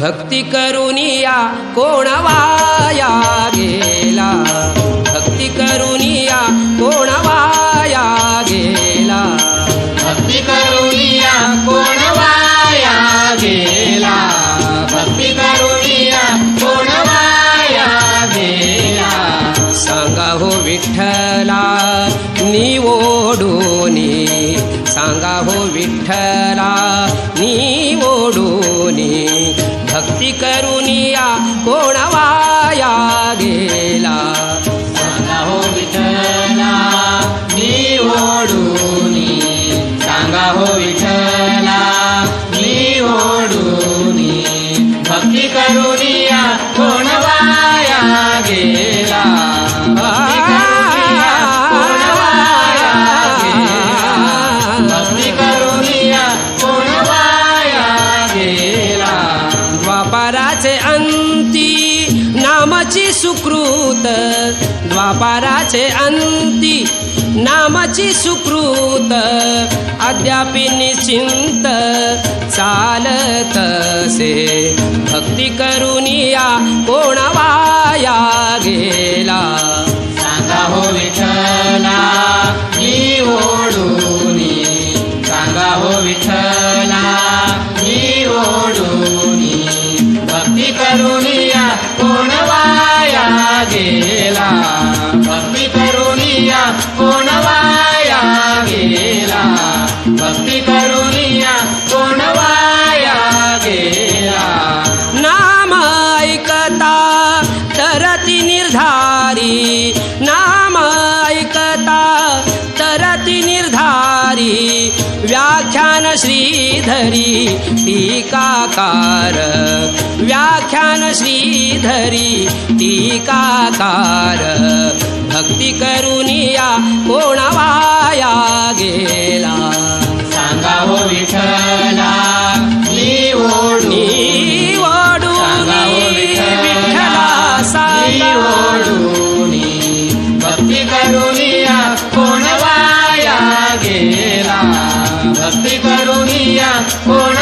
भक्ती करुनिया कोण वाया गेला? भक्ती करुनिया कोण वाया गेला? भक्ती करुनिया कोण वाया गेला? भक्ती करुनिया कोण वाया गेला? सांगा हो विठ्ठला निवडूनी सांगा हो विठ्ठला निवडूनी भक्ती करुनिया कोण वाया गेला? सांगा हो विठला मी ओढून. सांगा हो विठला मी ओढून. भक्ती करुनी द्वापाराचे अंती नामाची सुकृत. द्वापाराचे अंती नामाची सुकृत. अद्यापि निश्चिंत चालत से भक्ती करुनिया कोण वाया गेला? भक्ती करुनिया कोण वाया गेला? भक्ती करुनिया कोण वाया श्रीधरी टीकाकार। व्याख्यान श्रीधरी टीकाकार। भक्ती करुनिया कोण वाया भक्ती करुनिया कोण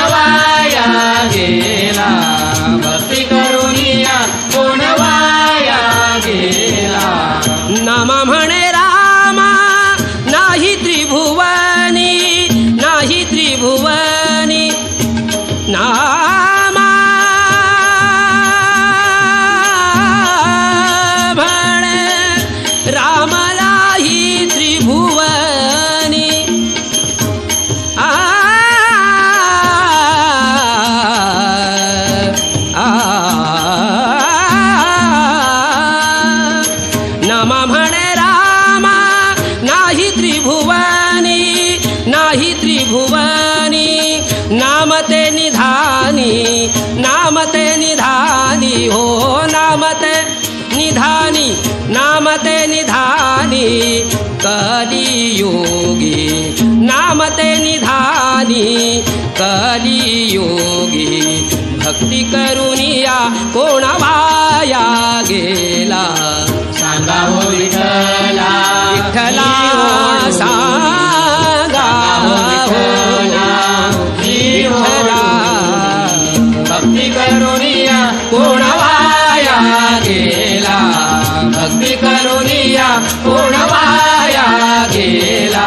त्रिभुवनी नाम ते निधानी नाम ते निधानी हो नामते निधानी नाम ते निधानी कलियोगी नाम ते निधानी कलियोगी भक्ती करुनिया कोण वाया गेला? भक्ती या कोण वाया गेला